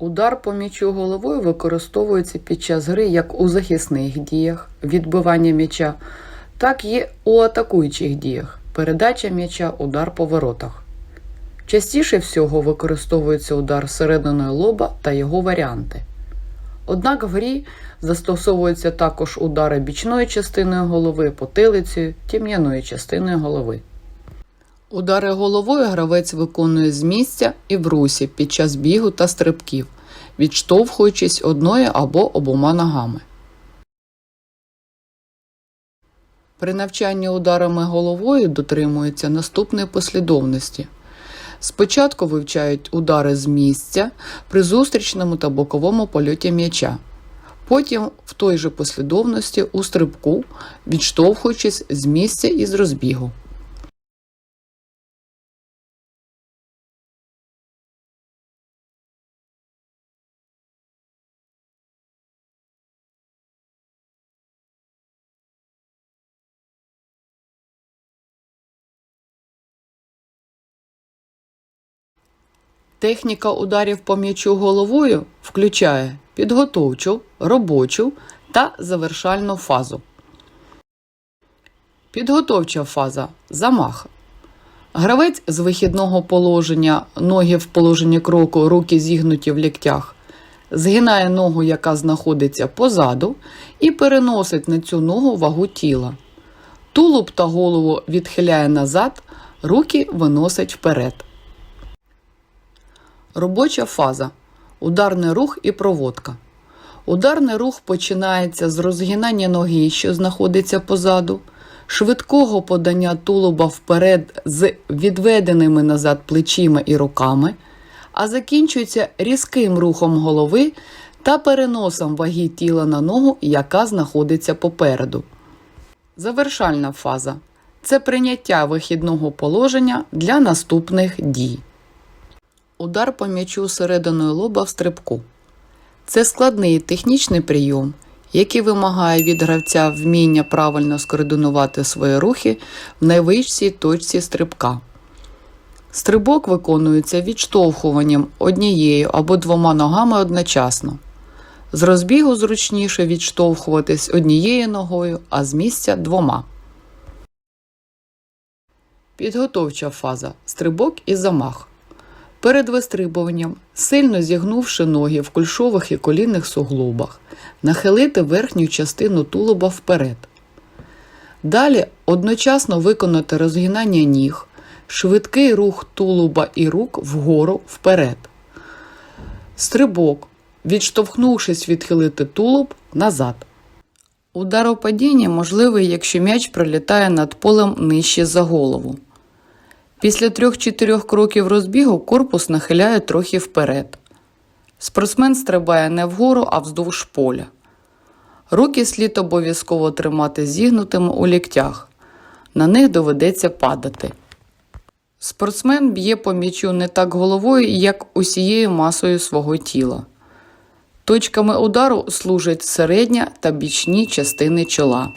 Удар по м'ячу головою використовується під час гри як у захисних діях відбивання м'яча, так і у атакуючих діях передача м'яча, удар по воротах. Частіше всього використовується удар серединою лоба та його варіанти. Однак в грі застосовуються також удари бічною частиною голови, потилицею, тім'яною частиною голови. Удари головою гравець виконує з місця і в русі під час бігу та стрибків, відштовхуючись одною або обома ногами. При навчанні ударами головою дотримуються наступної послідовності. Спочатку вивчають удари з місця при зустрічному та боковому польоті м'яча. Потім в той же послідовності у стрибку, відштовхуючись з місця і з розбігу. Техніка ударів по м'ячу головою включає підготовчу, робочу та завершальну фазу. Підготовча фаза замах. Гравець з вихідного положення, ноги в положенні кроку, руки зігнуті в ліктях, згинає ногу, яка знаходиться позаду, і переносить на цю ногу вагу тіла. Тулуб та голову відхиляє назад, руки виносить вперед. Робоча фаза. Ударний рух і проводка. Ударний рух починається з розгинання ноги, що знаходиться позаду, швидкого подання тулуба вперед з відведеними назад плечима і руками, а закінчується різким рухом голови та переносом ваги тіла на ногу, яка знаходиться попереду. Завершальна фаза це прийняття вихідного положення для наступних дій. Удар по м'ячу серединою лоба в стрибку. Це складний технічний прийом, який вимагає від гравця вміння правильно скоординувати свої рухи в найвищій точці стрибка. Стрибок виконується відштовхуванням однією або двома ногами одночасно. З розбігу зручніше відштовхуватись однією ногою, а з місця двома. Підготовча фаза стрибок і замах. Перед вистрибуванням, сильно зігнувши ноги в кульшових і колінних суглобах, нахилити верхню частину тулуба вперед. Далі одночасно виконати розгинання ніг, швидкий рух тулуба і рук вгору вперед. Стрибок, відштовхнувшись відхилити тулуб назад. Ударопадіння можливий, якщо м'яч пролітає над полем нижче за голову. Після 3-4 кроків розбігу корпус нахиляє трохи вперед. Спортсмен стрибає не вгору, а вздовж поля. Руки слід обов'язково тримати зігнутими у ліктях. На них доведеться падати. Спортсмен б'є по м'ячу не так головою, як усією масою свого тіла. Точками удару служать середня та бічні частини чола.